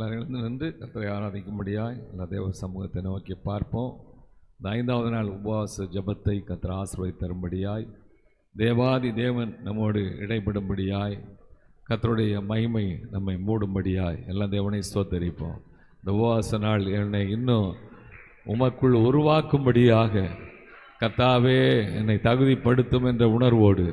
நாங்கள் எழுந்து நின்று கர்த்தரை ஆராதிக்கும்படியாய் எல்லா தேவ சமூகத்தை நோக்கி பார்ப்போம். இந்த ஐந்தாவது நாள் உபவாச ஜெபத்தை கர்த்தர் ஆசீர்வதித்து தரும்படியாய் தேவாதி தேவன் நம்மோடு இடைபடும்படியாய் கத்தருடைய மகிமை நம்மை மூடும்படியாய் எல்லாம் தேவனை ஸ்தோத்தரிப்போம். இந்த உபவாச நாள் என்னை இன்னும் உமக்குள் உருவாக்கும்படியாக கத்தாவே என்னை தகுதிப்படுத்தும் என்ற உணர்வோடு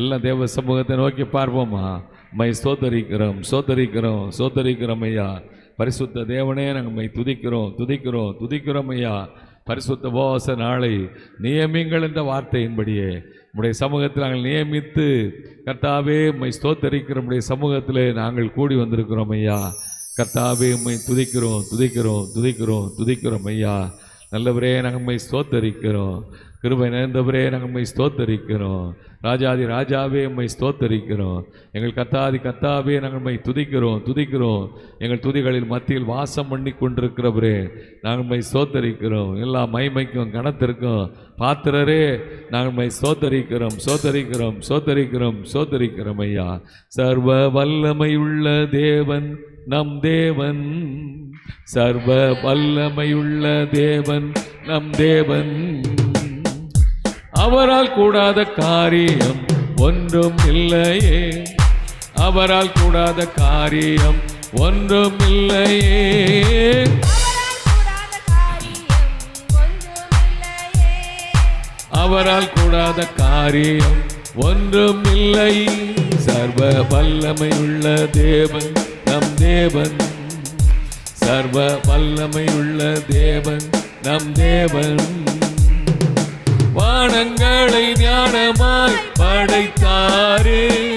எல்லாம் தேவ சமூகத்தை நோக்கி பார்ப்போமா மை சோதரிக்கிறோம் சோதரிக்கிறோம் சோதரிக்கிறோம் ஐயா. பரிசுத்த தேவனே நாங்கள் மை துதிக்கிறோம் துதிக்கிறோம் துதிக்கிறோம் ஐயா. பரிசுத்த உபவாச நாளை நியமிங்கள் என்ற வார்த்தையின்படியே. நம்முடைய சமூகத்தில் நாங்கள் நியமித்து கர்த்தாவே உம்மை ஸ்தோத்தரிக்கிற நம்முடைய சமூகத்தில் நாங்கள் கூடி வந்திருக்கிறோம் ஐயா. கர்த்தாவே உம்மை துதிக்கிறோம் துதிக்கிறோம் துதிக்கிறோம் துதிக்கிறோம் ஐயா. நல்லவரே நாங்கள் உம்மை ஸ்தோத்தரிக்கிறோம். கிருபை நிறைந்தவரே நாங்கள் உம்மை ஸ்தோத்தரிக்கிறோம். ராஜாதி ராஜாவே உம்மை ஸ்தோத்தரிக்கிறோம். எங்கள் கத்தாதி கத்தாவே நாங்கள் உம்மை துதிக்கிறோம் துதிக்கிறோம். எங்கள் துதிகளில் மத்தியில் வாசம் பண்ணி கொண்டிருக்கிறவரே நாங்கள் உம்மை ஸ்தோத்தரிக்கிறோம். எல்லா மைமைக்கும் கணத்திற்கும் பாத்திரரே நாங்கள் உம்மை ஸ்தோத்தரிக்கிறோம் சோத்தரிக்கிறோம் சோத்தரிக்கிறோம் சோத்தரிக்கிறோம் ஐயா. சர்வ வல்லமையுள்ள தேவன் நம் தேவன் சர்வ வல்லமையுள்ள தேவன் நம் தேவன். அவரால் கூடாத காரியம் ஒன்றும் இல்லையே. அவரால் கூடாத காரியம் ஒன்றும் இல்லையே. அவரால் கூடாத காரியம் ஒன்றும் இல்லை அவரால் கூடாத காரியம் ஒன்றும் இல்லை. சர்வ வல்லமையுள்ள தேவன் நம் தேவன். சர்வ வல்லமையுள்ள தேவன் நம் தேவன். வானங்களை ஞானமாய் படைத்தாரு.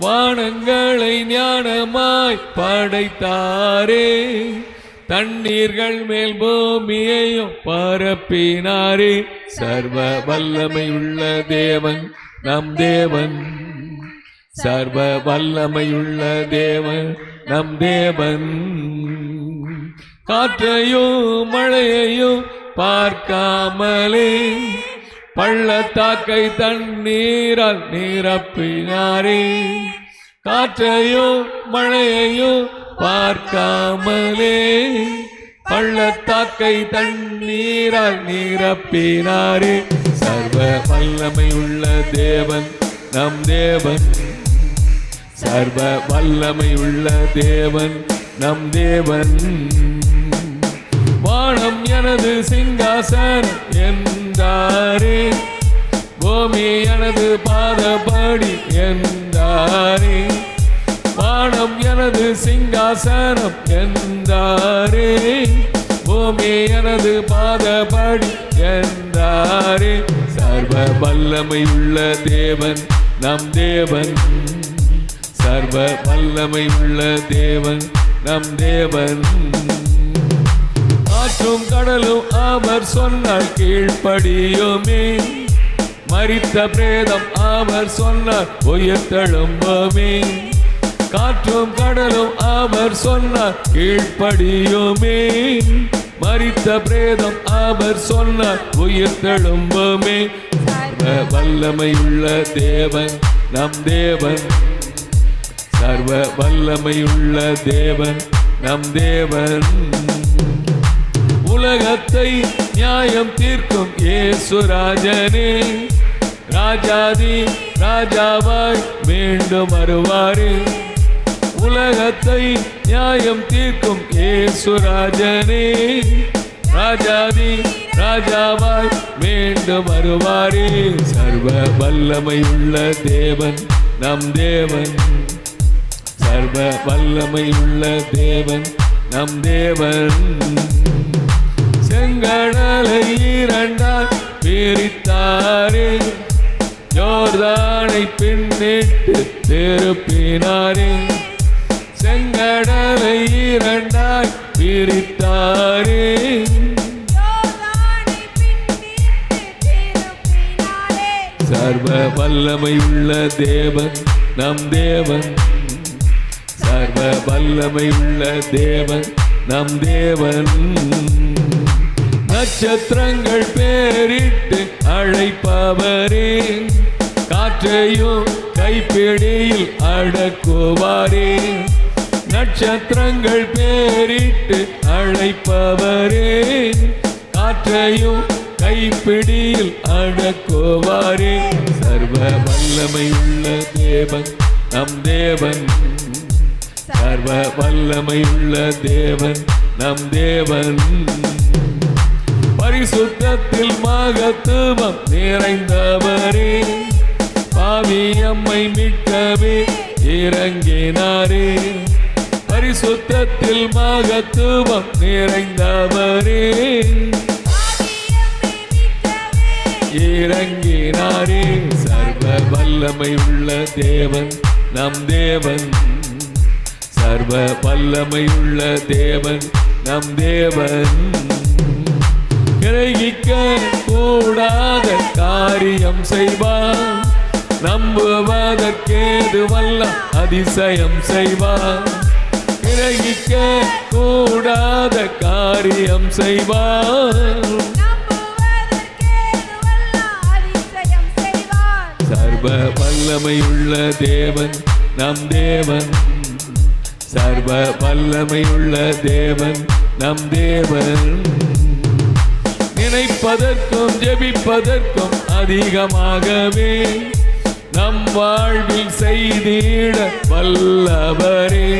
வானங்களை ஞானமாய் படைத்தாரே. தண்ணீர்கள் மேல் பூமியையும் பரப்பினாரே. சர்வ வல்லமையுள்ள தேவன். நம் தேவன். சர்வ வல்லமையுள்ள தேவன் நம் தேவன். காற்றையும் மழையையும் பார்க்காமலே பள்ளத்தாக்கை தண்ணீரால் நிரப்பினாரே. காற்றையும் மழையையும் பார்க்காமலே பள்ளத்தாக்கை தண்ணீரால் நிரப்பினாரே. சர்வ வல்லமையுள்ள தேவன் நம் தேவன். சர்வ வல்லமையுள்ள தேவன் நம் தேவன். வானம் எனது சிங்காசன் என்றாரே. பூமி எனது பாதபடி என்றாரே. வானம் எனது சிங்காசனம் என்றாரே. பூமி எனது பாதபடி என்றாரே. சர்வ வல்லமை உள்ள தேவன் நம் தேவன். சர்வ வல்லமை உள்ள தேவன் நம் தேவன். காற்றும் கடலும் அவர் சொன்னால் கீழ்ப்படியுமே. மறித்த பிரேதம் அவர் சொன்னார் உயிர் தழும்பமே. காற்றும் கடலும் அவர் சொன்னார் கீழ்ப்படியுமே. மறித்த பிரேதம் அவர் சொன்னார் உயிர்த்தெழும்புமே சர்வ வல்லமையுள்ள தேவன் நம் தேவன். சர்வ வல்லமையுள்ள தேவன் நம் தேவன். உலகத்தை நியாயம் தீர்க்கும் ஏசுராஜனே ராஜாதி ராஜாவாய் மீண்டும் வருவாரே. உலகத்தை நியாயம் தீர்க்கும் ஏசுராஜனே ராஜாதி ராஜாவாய் மீண்டும் வருவாரே. சர்வ வல்லமை உள்ள தேவன் நம் தேவன். சர்வ வல்லமை உள்ள தேவன் நம் தேவன். செங்கடலை இரண்டால் பிரித்தாரே. ஜோர்தானை பின்னிட்டு திருப்பினாரே. செங்கடலை இரண்டாய் பிரித்தாரே. சர்வ வல்லமையுள்ள தேவன் நம் தேவன். சர்வ வல்லமையுள்ள தேவன் நம் தேவன். நட்சத்திரங்கள் பேரிட்டு அழைப்பவரே காற்றையும் கைப்பிடியில் அடக்குவாரே. நட்சத்திரங்கள் பேரிட்டு அழைப்பவரே காற்றையும் கைப்பிடியில் அடக்குவாரே. சர்வ வல்லமை உள்ள தேவன் நம் தேவன். சர்வ வல்லமை உள்ள தேவன் நம் தேவன். பரிசுத்தத்தில் மகத்துவம் நிறைந்தவரே பாவி அம்மை மீட்கவே இறங்கினாரே. பரிசுத்தத்தில் மகத்துவம் நிறைந்தவரே. இறங்கினாரே. சர்வ வல்லமை உள்ள தேவன் நம் தேவன். சர்வ வல்லமை உள்ள தேவன் நம் தேவன். கிரகிக்க கூடாத காரியம் செய்வார். நம்புவதற்கேது வல்ல அதிசயம் செய்வார். கிரகிக்க கூடாத காரியம் செய்வார். சர்வ வல்லமை உள்ள தேவன் நம் தேவன். சர்வ வல்லமை உள்ள தேவன் நம் தேவன். நினைப்பதற்கும் ஜெபிப்பதற்கும் அதிகமாகவே நம் வாழ்வில் செய்திட வல்லவரே.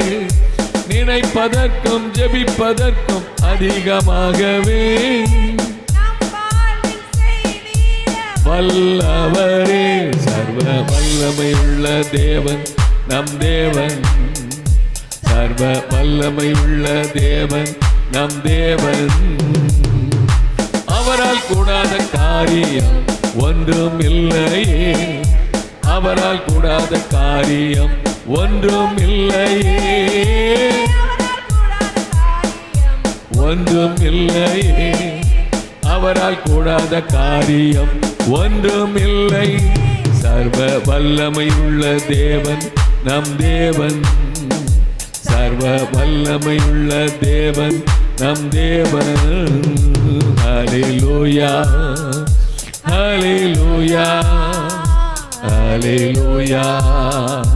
நினைப்பதற்கும் ஜெபிப்பதற்கும் அதிகமாகவே. வல்லவரே சர்வ வல்லமை உள்ள தேவன் நம் தேவன். சர்வ வல்லமை உள்ள தேவன் நம் தேவன். அவரால் கூடாத காரியம் ஒன்றும் இல்லையே. அவரால் கூடாத காரியம் ஒன்றும் இல்லையே ஒன்றும் இல்லையே அவரால் கூடாத காரியம் ஒன்றும் இல்லை சர்வ வல்லமை உள்ள தேவன் நம் தேவன். சர்வ வல்லமை உள்ள தேவன் நம் தேவன். ஹலே லோயா ஹலே ஹalleluya. ஹலே ஹalleluya.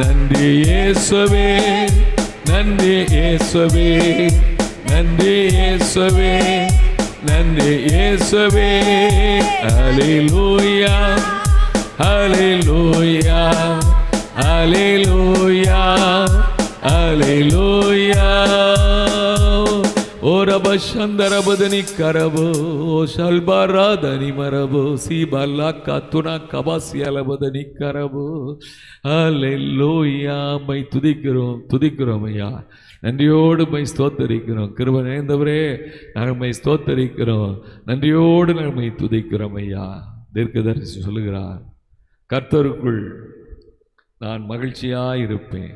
நன்றி இயேசுவே நன்றி இயேசுவே நன்றி இயேசுவே நன்றி இயேசுவே. ஹalleluya ஹalleluya ஹalleluya ಶಂದರಬದನಿ ಕರಬೋ ಓ ಶಲ್ಬಾರಾಧನಿ ಮರಬೋ ಸಿ ಬಲ್ಲ ಕತ್ತುನ கபாசியாலபதனி கரபோ அல்லேலூயா மை துதிக்கிறோம் துதிக்கிறோம் ஐயா நன்றியோடு மை ஸ்தோத்தரிக்கிறோம் கிருப நேர்ந்தவரே நாங்கள் மை ஸ்தோத்தரிக்கிறோம் நன்றியோடு நாங்கள் மை துதிக்கிறோம் ஐயா தீர்க்கதரிசி சொல்லுகிறார் கர்த்தருக்குள் நான் மகிழ்ச்சியாய் இருப்பேன்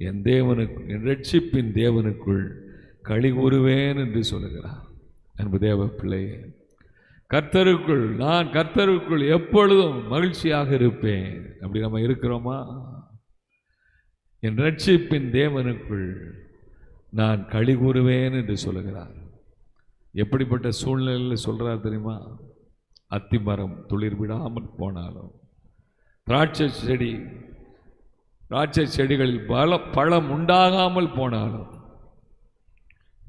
என் தேவனுக்கு என் ரட்சிப்பின் தேவனுக்குள் களி கூறுவேன் என்று சொல்லுகிறார். அன்பு தேவ பிள்ளையே கர்த்தருக்குள் நான் கர்த்தருக்குள் எப்பொழுதும் மகிழ்ச்சியாக இருப்பேன். அப்படி நம்ம இருக்கிறோமா? என் ரட்சிப்பின் தேவனுக்குள் நான் களி கூறுவேன் என்று சொல்லுகிறார். எப்படிப்பட்ட சூழ்நிலையில் சொல்கிறார் தெரியுமா? அத்திமரம் துளிர் விடாமல் போனாலும் திராட்சை செடி திராட்சை செடிகளில் பல பழம் உண்டாகாமல் போனாலும்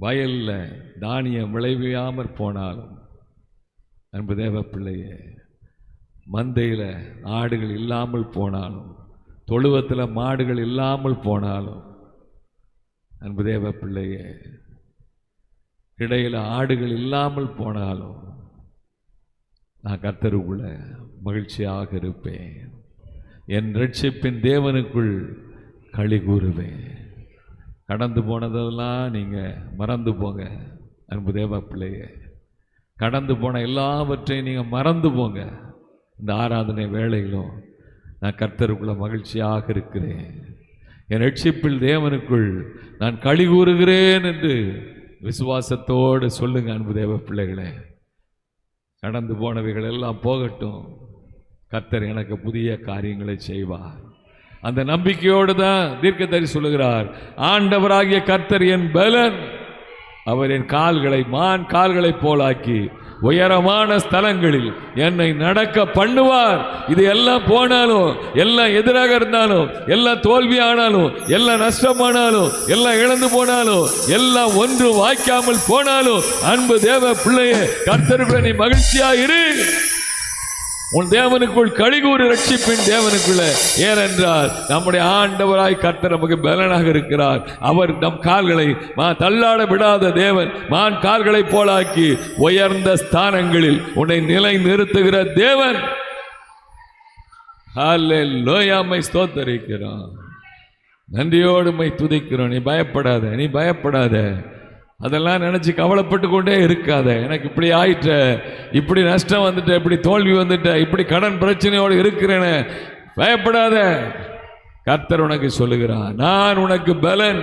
வயலில் தானியம் விளைவியாமற் போனாலும் அன்பு தேவ பிள்ளையே மந்தையில் ஆடுகள் இல்லாமல் போனாலும் தொழுவத்தில் மாடுகள் இல்லாமல் போனாலும் அன்பு தேவ பிள்ளையே இடையில் ஆடுகள் இல்லாமல் போனாலும் நான் கர்த்தருக்குள்ள மகிழ்ச்சியாக இருப்பேன். என் ரட்சிப்பின் தேவனுக்குள் களி கூறுவேன். கடந்து போனதெல்லாம் நீங்கள் மறந்து போங்க அன்பு தேவ பிள்ளைய. கடந்து போன எல்லாவற்றையும் நீங்கள் மறந்து போங்க. இந்த ஆராதனை வேலையிலும் நான் கர்த்தருக்குள்ள மகிழ்ச்சியாக இருக்கிறேன். என் ரட்சிப்பில் தேவனுக்குள் நான் களி கூறுகிறேன் என்று விசுவாசத்தோடு சொல்லுங்க அன்பு தேவ பிள்ளைகளே. கடந்து போனவைகள் எல்லாம் போகட்டும். கர்த்தர் எனக்கு புதிய காரியங்களை செய்வார். அந்த நம்பிக்கையோடு தான் தீர்க்கதரி சொல்லுகிறார். ஆண்டவராகிய கர்த்தர் என் பலன். அவர் என் கால்களை மான் கால்களைப் போலாக்கி உயரமான ஸ்தலங்களில் என்னை நடக்க பண்ணுவார். இது எல்லாம் போனாலும் எல்லாம் எதிராக இருந்தாலும் எல்லாம் தோல்வி ஆனாலும் எல்லாம் நஷ்டமானாலும் எல்லாம் இழந்து போனாலும் எல்லாம் ஒன்று வாய்க்காமல் போனாலும் அன்பு தேவ பிள்ளையே கர்த்தருக்குள்ள நீ மகிழ்ச்சியா இரு உன் தேவனுக்குள் கழிகூறு ரட்சிப்பின் தேவனுக்குள்ள. ஏனென்றால் நம்முடைய ஆண்டவராய் கர்த்தர் நமக்கு பலனாக இருக்கிறார். அவர் நம் கால்களை மா தள்ளாட விடாத தேவன் மான் கால்களை போலாக்கி உயர்ந்த ஸ்தானங்களில் உன்னை நிலை நிறுத்துகிற தேவன் லோயாமை ஸ்தோத்தரிக்கிறான் நன்றியோடு மை துதிக்கிறோம். நீ பயப்படாத நீ பயப்படாத. அதெல்லாம் நினச்சி கவலைப்பட்டு கொண்டே இருக்காத. எனக்கு இப்படி ஆயிட்ட இப்படி நஷ்டம் வந்துட்ட இப்படி தோல்வி வந்துட்ட இப்படி கடன் பிரச்சனையோடு இருக்கிறேன்னு பயப்படாத. கர்த்தர் உனக்கு சொல்லுகிறார் நான் உனக்கு பலன்.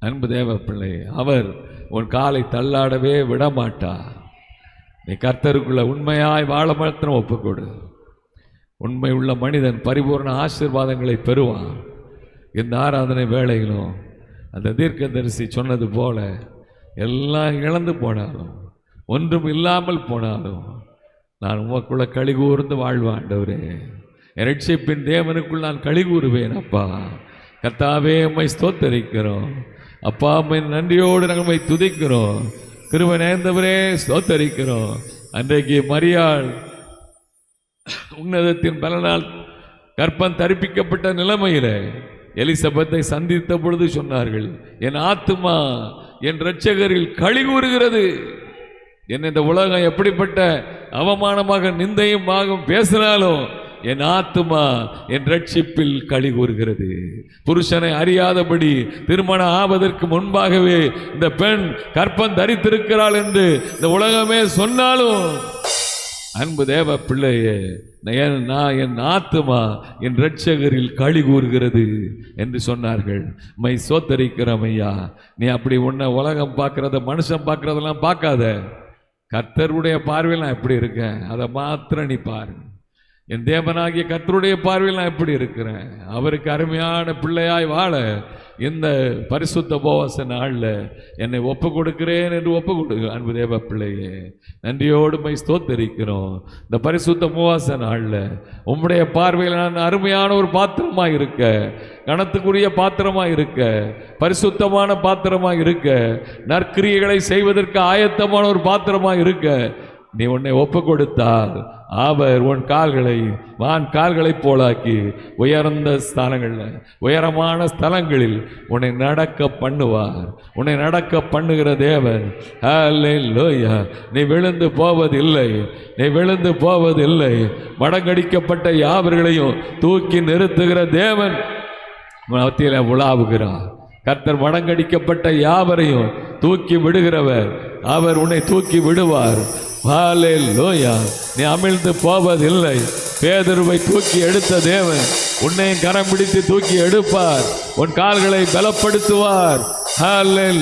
அன்பு தேவ பிள்ளை அவர் உன் காலை தள்ளாடவே விடமாட்டார். நீ கர்த்தருக்குள்ள உண்மையாய் வாழ மாத்திரம் ஒப்புக்கொடு. உண்மை உள்ள மனிதன் பரிபூர்ண ஆசீர்வாதங்களை பெறுவான். இந்த ஆராதனை வேலைகளும் அந்த தீர்க்கதரிசி சொன்னது போல எல்லாம் இழந்து போனாலும் ஒன்றும் இல்லாமல் போனாலும் நான் உமக்குள்ள கழிகூர்ந்து வாழ்வாண்டவரே ரட்சிப்பின் தேவனுக்குள் நான் கழிகூறுவேன் அப்பா. கத்தாவே உம்மை ஸ்தோத்தரிக்கிறோம். அப்பா அம்மை நன்றியோடு நாங்கள் உம்மை துதிக்கிறோம். கிருபை நேர்ந்தவரே ஸ்தோத்தரிக்கிறோம். அன்றைக்கு மரியாள் உன்னதத்தின் பலனால் கற்பம் தரிப்பிக்கப்பட்ட நிலைமையில் எலிசபெத்தை சந்தித்த பொழுது சொன்னார்கள் என் ஆத்துமா என் இரட்சகரில் களி கூறுகிறது என் இந்த உலகம் எப்படிப்பட்ட அவமானமாக நிந்தையும் பேசினாலும் என் ஆத்துமா என் ரட்சிப்பில் களி கூறுகிறது புருஷனை அறியாதபடி திருமணம் ஆவதற்கு முன்பாகவே இந்த பெண் கற்பம் தரித்திருக்கிறாள் என்று இந்த உலகமே சொன்னாலும் அன்பு தேவ பிள்ளையே நான் என் ஆத்துமா என் ரட்சகரில் களி கூறுகிறது என்று சொன்னார்கள். மை சோத்தரிக்கிறோம் ஐயா நீ அப்படி உன்னை உலகம் பார்க்கறத மனுஷன் பார்க்கறதெல்லாம் பார்க்காத. கர்த்தருடைய பார்வையில் நான் எப்படி இருக்கேன். அதை மாத்திரம் நீ பாருங்க என் தேவனாகிய கத்தருடைய பார்வையில் நான் எப்படி இருக்கிறேன்? அவருக்கு அருமையான பிள்ளையாய் வாழ இந்த பரிசுத்த போவாச நாளில் என்னை ஒப்பு கொடுக்கிறேன் என்று ஒப்பு கொடு அன்பு தேவ பிள்ளையே. நன்றியோடு மை ஸ்தோத்தரிக்கிறோம். இந்த பரிசுத்த மூவாச நாளில் உம்முடைய பார்வையில் நான் அருமையான ஒரு பாத்திரமாக இருக்க கணத்துக்குரிய பாத்திரமாக இருக்க பரிசுத்தமான பாத்திரமாக இருக்க நற்கிரியைகளை செய்வதற்கு ஆயத்தமான ஒரு பாத்திரமாக இருக்க நீ உன்னை ஒப்பு கொடுத்தால் அவர் உன் கால்களை வான் கால்களைப் போலாக்கி உயர்ந்த ஸ்தானங்களில் உயரமான ஸ்தலங்களில் உன்னை நடக்க பண்ணுவார். உன்னை நடக்க பண்ணுகிற தேவன் லோயா நீ விழுந்து போவதில்லை நீ விழுந்து போவதில்லை. மடங்கடிக்கப்பட்ட யாவர்களையும் தூக்கி நிறுத்துகிற தேவன் மத்தியில் உலாவுகிறார். கர்த்தர் மடங்கடிக்கப்பட்ட யாவரையும் தூக்கி விடுகிறவர் அவர் உன்னை தூக்கி விடுவார். ஹalleluya. நீ அமிழ்ந்து போவதில்லை. பேதுருவை தூக்கி எடுத்த தேவன் உன்னையும் கரம் பிடித்து தூக்கி எடுப்பார். உன் கால்களை பலப்படுத்துவார்.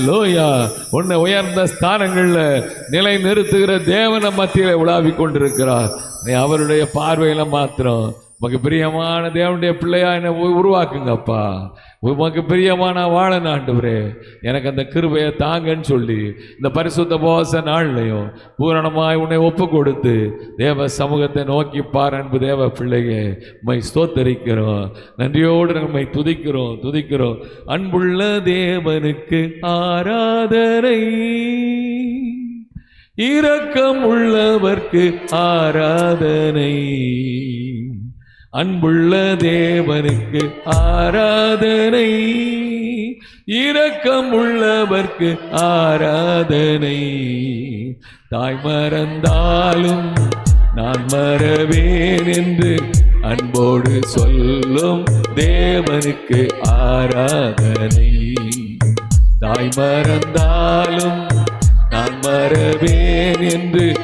லோயா உன்னை உயர்ந்த ஸ்தானங்களில் நிலை நிறுத்துகிற தேவனை மத்தியில் உலாவிக் கொண்டிருக்கிறார். நீ அவருடைய பார்வையில் மாத்திரம் உமக்கு பிரியமான தேவனுடைய பிள்ளையா என்னை உ- உருவாக்குங்கப்பா. உமக்கு பிரியமான வாழ ஆண்டவரே. எனக்கு அந்த கிருபையை தாங்கன்னு சொல்லி இந்த பரிசுத்த போச நாள்லையும் பூரணமாய் உன்னை ஒப்பு கொடுத்து தேவ சமூகத்தை நோக்கி பார் அன்பு தேவ பிள்ளையே. உண்மை ஸ்தோத்தரிக்கிறோம். நன்றியோடு நம்மை துதிக்கிறோம் துதிக்கிறோம். அன்புள்ள தேவனுக்கு ஆராதனை. இரக்கம் உள்ளவர்க்கு ஆராதனை. அன்புள்ள தேவனுக்கு ஆராதனை. இரக்கம் உள்ளவர்க்கு ஆராதனை. தாய் மறந்தாலும் நான் மறவேன் என்று அன்போடு சொல்லும் தேவனுக்கு ஆராதனை. தாய் மறந்தாலும் நான் மறவேன் என்று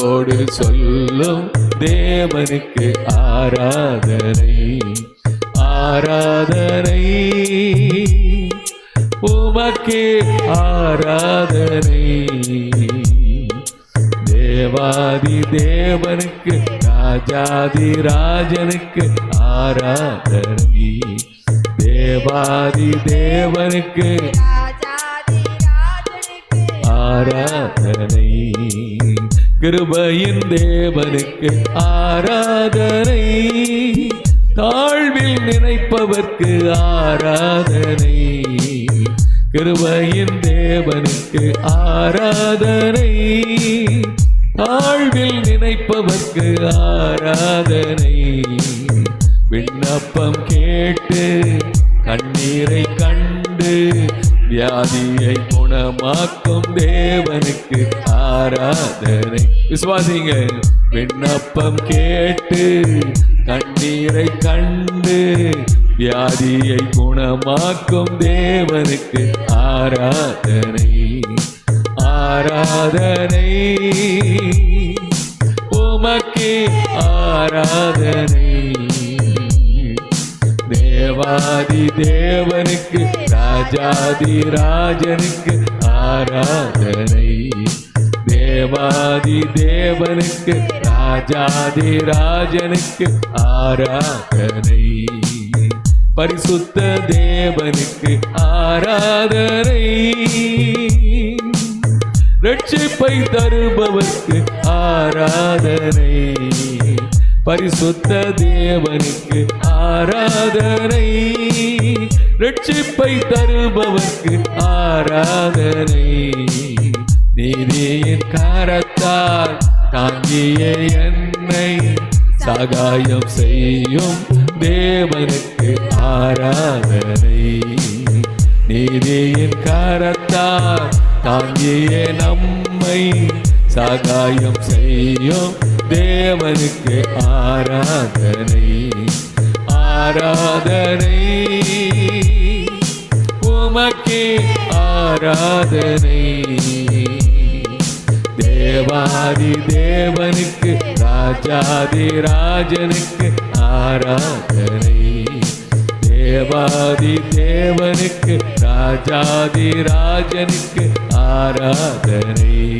அன்போடு சொல்லும் தேவனுக்கு ஆராதனை ஆராதனை. உமக்கே ஆராதனை. தேவாதி தேவனுக்கு ராஜாதி ராஜனுக்கு ஆராதனை. தேவாதி தேவனுக்கு ஆராதனை. கிருபையின் தேவனுக்கு ஆராதனை. தாழ்வில் நினைப்பவர்க்கு ஆராதனை. கிருபையின் தேவனுக்கு ஆராதனை. தாழ்வில் நினைப்பவர்க்கு ஆராதனை. விண்ணப்பம் கேட்டு கண்ணீரை கண்டு வியாதியை குணமாக்கும் தேவனுக்கு ஆராதனை. விசுவாசிங்க விண்ணப்பம் கேட்டு கண்ணீரை கண்டு வியாதியை குணமாக்கும் தேவனுக்கு ஆராதனை. ஆராதனை. உமக்கு ஆராதனை. தேவாதி தேவனுக்கு ராஜாதி ராஜனுக்கு ஆராதனை. தேவாதி தேவனுக்கு ராஜாதி ராஜனுக்கு ஆராதனை. பரிசுத்த தேவனுக்கு ஆராதனை. ரட்சிப்பை தருபவர்க்கு ஆராதனை. பரிசுத்த தேவனுக்கு ஆராதனை. ரட்சிப்பை தருபவர்க்கு ஆராதனை. நீதியின் கரத்தால் தாங்கிய என்னை சகாயம் செய்யும் தேவனுக்கு ஆராதனை. நீதியின் கரத்தால் தாங்கிய நம்மை சகாயம் செய்யும் தேவனுக்கு ஆராதனை. ஆராதனை. உமக்கே ஆராதனை. தேவாதி தேவனுக்கு ராஜாதி ராஜனுக்கு ஆராதனை. தேவாதி தேவனுக்கு ராஜாதி ராஜனுக்கு ஆராதனை.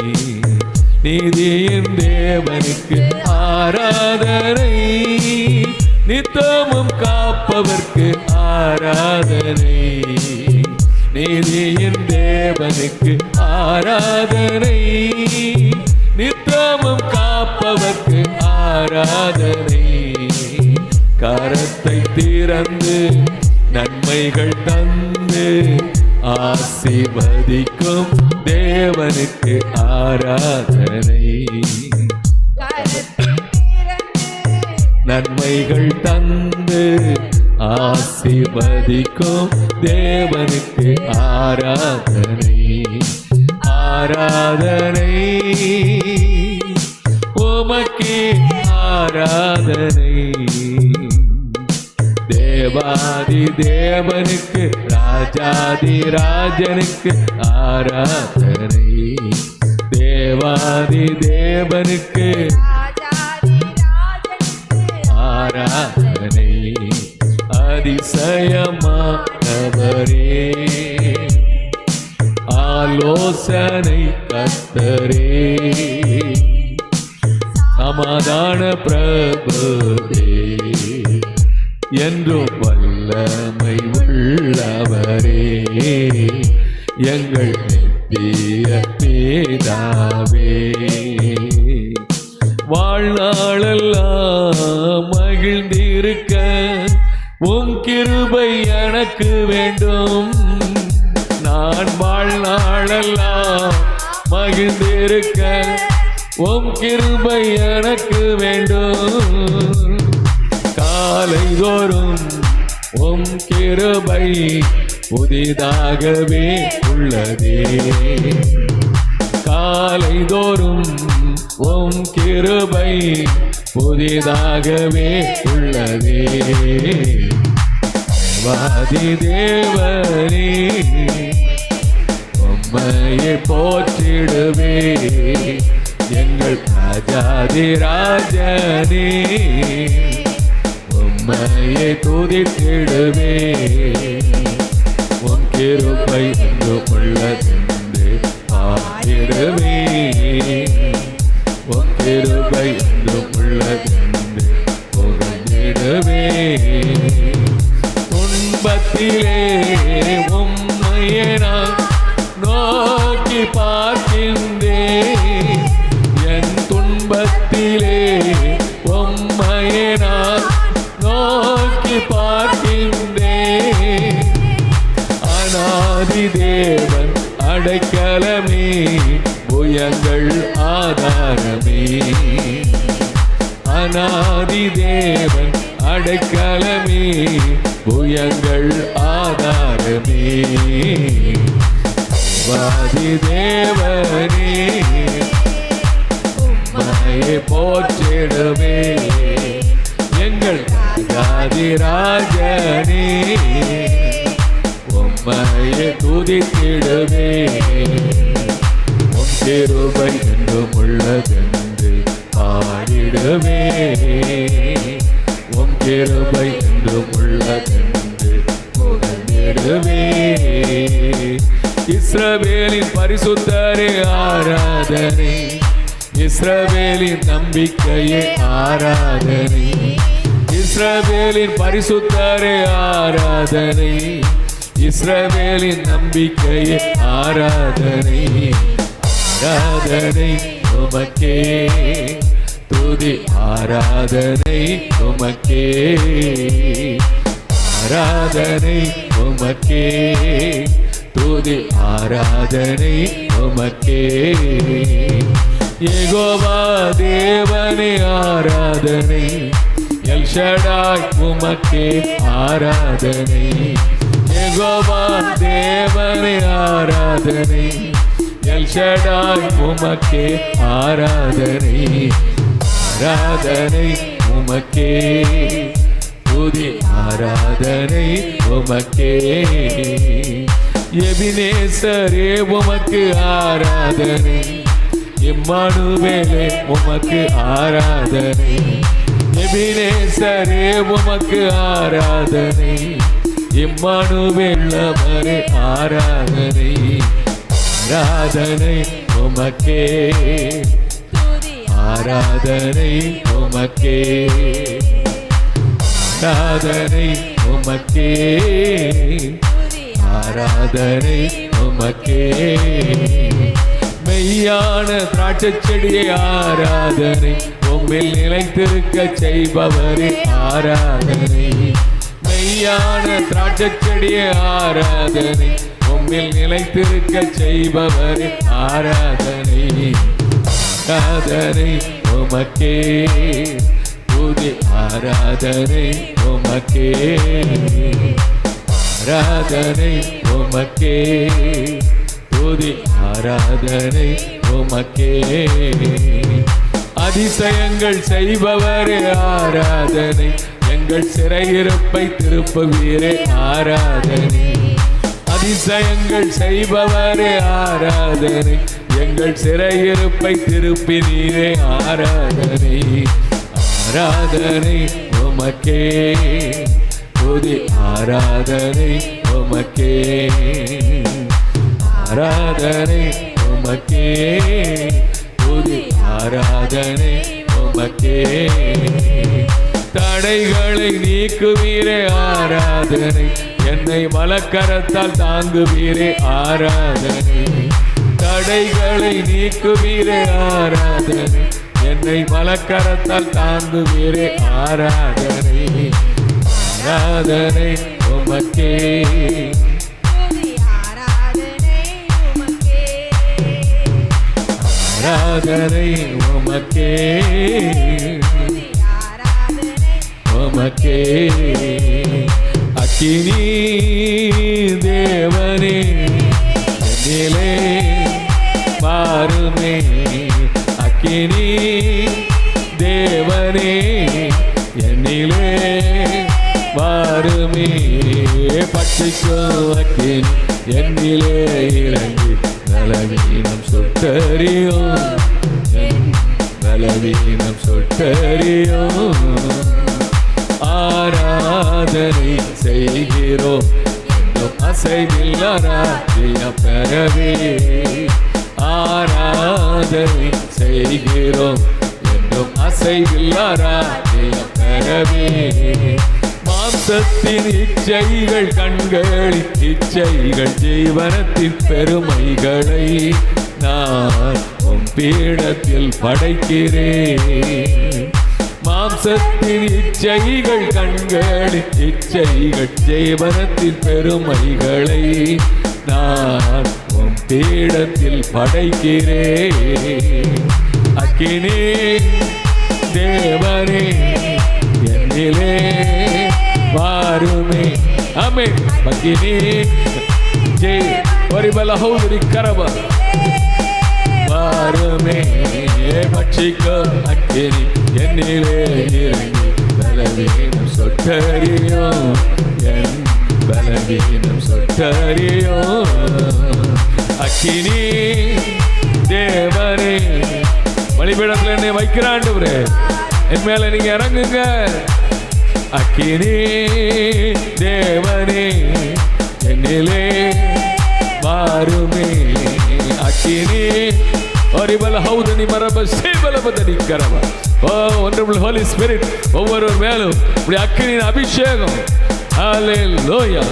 நீதியின் தேவனுக்கு ஆராதனை. நித்தமும் காப்பவர்க்கு ஆராதனை. நீதியின் தேவனுக்கு ஆராதனை. நித்தமும் காப்பவர்க்கு ஆராதனை. கரத்தை திறந்து நன்மைகள் தந்து ஆசீர்வதிக்கும் தேவனுக்கு ஆராதனை. நன்மைகள் தந்து ஆசீர்வதிக்கும் தேவனுக்கு ஆராதனை ஆராதனை உமக்கே ஆராதனை தேவாதி தேவனுக்கு ராஜாதி ராஜனுக்கு ஆராதனை தேவாதி தேவனுக்கு ராஜாதி ராஜனுக்கு ஆராதனை அதிசயமானவரே. ஆலோசனை கத்தரே சமாதான மெய்யான என்றும் வல்லமை உள்ளவரே. எங்கள் நித்திய பேதாவே. எனக்கு வேண்டும். நான் வாழ்நாளெல்லாம் மகிழ்ந்திருக்க உம் கிருபை எனக்கு வேண்டும். காலைதோறும் உம் கிருபை புதிதாகவே உள்ளதே. காலைதோறும் உம் கிருபை புதிதாகவே உள்ளதே. வாதி தேவனே உம்மையை போற்றிடுவே. எங்கள் ராஜாதி ராஜனே உம்மையை துதித்திடுவே. உன் கிருப்பை என்று உள்ளதென்று பாடிடுவே. உன் கிருப்பை என்று உள்ளதென்று புகழ்ந்திடுவே. துன்பத்திலே உம்மையை நான் நோக்கி பார்க்கின்றேன். என் துன்பத்திலே உம்மையை நான் நோக்கி பார்க்கின்றேன். அனாதி தேவன் அடைக்கலமே புயங்கள் ஆதாரமே. அனாதி தேவன் அடைக்கலமே புயங்கள் ஆதாரமே. வாதி தேவனே உம்மையை போற்றிடுமே. எங்கள் ராஜாதி ராஜனே உம்மையை துதித்திடுமே. உன் திருபையன் இஸ்ரவேலின் நம்பிக்கையே ஆராதனை. இஸ்ரவேலின் பரிசுத்தரே ஆராதனை. இஸ்ரவேலின் நம்பிக்கையே ஆராதனை. ஆராதனை உமக்கே. துதி ஆராதனை உமக்கே. ஆராதனை உமக்கே. துதி ஆராதனை உமக்கே. ஏகோவா தேவனே ஆராதனை எல்ஷடாய் உமக்கே ஆராதனை ஏகோவா தேவனே ஆராதனை எல்ஷடாய் உமக்கே ஆராதனை ஆராதனை உமக்கே புதி ஆராதனை உமக்கே எபினேசரே உமக்கு ஆராதனை இம்மானுவேலே உமக்கு ஆராதனை. எபினேசரே உமக்கு ஆராதனை. இம்மானுவேல்லவரே ஆராதனை. ஆராதனை உமக்கே. ஆராதனை உமக்கே. ஆராதனை உமக்கே. ஆராதனை உமக்கே. மெய்யான திராட்சைச் செடியை ஆராதனை. உம்மில் நிலைத்திருக்க செய்பவரே ஆராதனை. மெய்யான திராட்சைச் செடியை ஆராதனை. உம்மில் நிலைத்திருக்க செய்பவரே ஆராதனை. ஆராதனை உமக்கே. புதி ஆராதனை உமக்கே. ஆராதனை உமக்கே. துதி ஆராதனை உமக்கே. அதிசயங்கள் செய்பவரே ஆராதனை. எங்கள் சிறையிருப்பை திருப்புவீரே ஆராதனை. அதிசயங்கள் செய்பவரே ஆராதனை. எங்கள் சிறையிருப்பை திருப்பினீரே ஆராதனை. ஆராதனை உமக்கே. புதி ஆராதனை உமக்கே. ஆராதனை உமக்கே. புதி ஆராதனை உமக்கே. தடைகளை நீக்குவீரே ஆராதனை. என்னை மலக்கரத்தால் தாங்குவீரே ஆராதனை. தடைகளை நீக்குவீரே ஆராதனை. என்னை மலக்கரத்தால் தாங்குவீரே ஆராதனை. ஆராதனை உமக்கே. ஆராதனை உமக்கே. உமக்கே. அக்கினி தேவனே என்னிலே மாறுமே. அக்கினி தேவனே என்னிலே மாறுமே. பட்சிக்கும் அக்கினி என்னிலே இறங்கி நலவீனம். சுட்டறியும். பலவீனம் சுட்டறியும். ஆராதனை செய்கிறோம். இன்னும் அசைவில் பெறவே. ஆராதனை செய்கிறோம். என்றும் அசைவில் ஆராதிய பெறவே. மாம்சத்தின் இச்சைகள் கண்களின் இச்சைகள் ஜீவனத்தின் பெருமைகளை நான் உன் பீடத்தில் படைக்கிறேன். மாம்சத்தின் இச்சைகள் கண்களின் இச்சைகள் ஜீவனத்தின் பெருமைகளை நான் உன் பீடத்தில் படைக்கிறேன். அக்கினே தேவரே என்னிலே வாருமே. அமே பக்கினே ஜெய். பரிபல ஹௌரி கரப. வாருமே பட்சிக்க அக்கினி என்னிலே இறங்கி பலவீனம் சொட்டறியும் என் பலவீனம் சொட்டறியும் அக்கினி தேவனே பலிபீடத்தில் என்னை வைக்கிறாண்டு என் மேல நீங்க இறங்குங்க. அக்கினி தேவனே என்னிலே மாறுமே அக்கினி அறிவல் ஹவுது நீ மரப சேபலபதனி கரவ ஓ ஒன்றபுள் ஹோலி ஸ்பிரிட் ஒவ்வொரு மேலும் இப்படி அக்கினின் அபிஷேகம். ஹாலே லோயா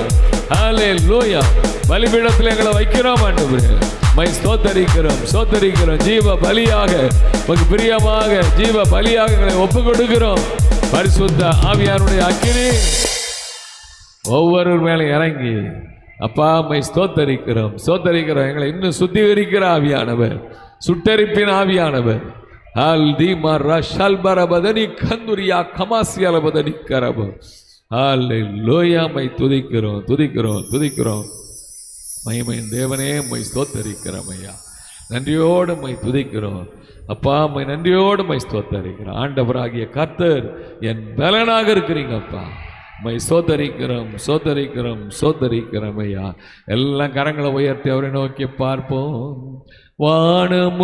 ஹாலே லோயா பலிபீடத்தில் எங்களை வைக்கிறோம் ஆண்டவரே. மை ஸ்தோத்தரிக்கிறோம் ஸ்தோத்தரிக்கிறோம். ஜீவ பலியாக உமக்கு பிரியமாக ஜீவ பலியாக எங்களை ஒப்பு கொடுக்கிறோம் பரிசுத்த ஆவியாருடைய அக்கினி. ஒவ்வொரு மேலே இறங்கி அப்பா அம்மை ஸ்தோத்தரிக்கிறோம் ஸ்தோத்தரிக்கிறோம். எங்களை இன்னும் சுத்திகரிக்கிற ஆவியானவர். சுட்டெரிப்பின் ஆவியானவர். அல் தி மர்ரா ஷல்பரபதனி கந்துரியா கமாசியலபதனி கரப. ஹால் லோயாமை துதிக்கிறோம் துதிக்கிறோம் துதிக்கிறோம். மகிமையின் தேவனே மை ஸ்தோத்தரிக்கிறோம் ஐயா நன்றியோடு மை துதிக்கிறோம். அப்பா மை நன்றியோடு மை ஸ்தோத்தரிக்கிறோம். ஆண்டவராகிய கர்த்தர் என் பலனாக இருக்கிறீங்க அப்பா மை சோதரிக்கிறோம் சோதரிக்கிறோம் சோதரிக்கிறோம் ஐயா எல்லாம் கரங்களை உயர்த்தி அவரை நோக்கி பார்ப்போம். வானமும்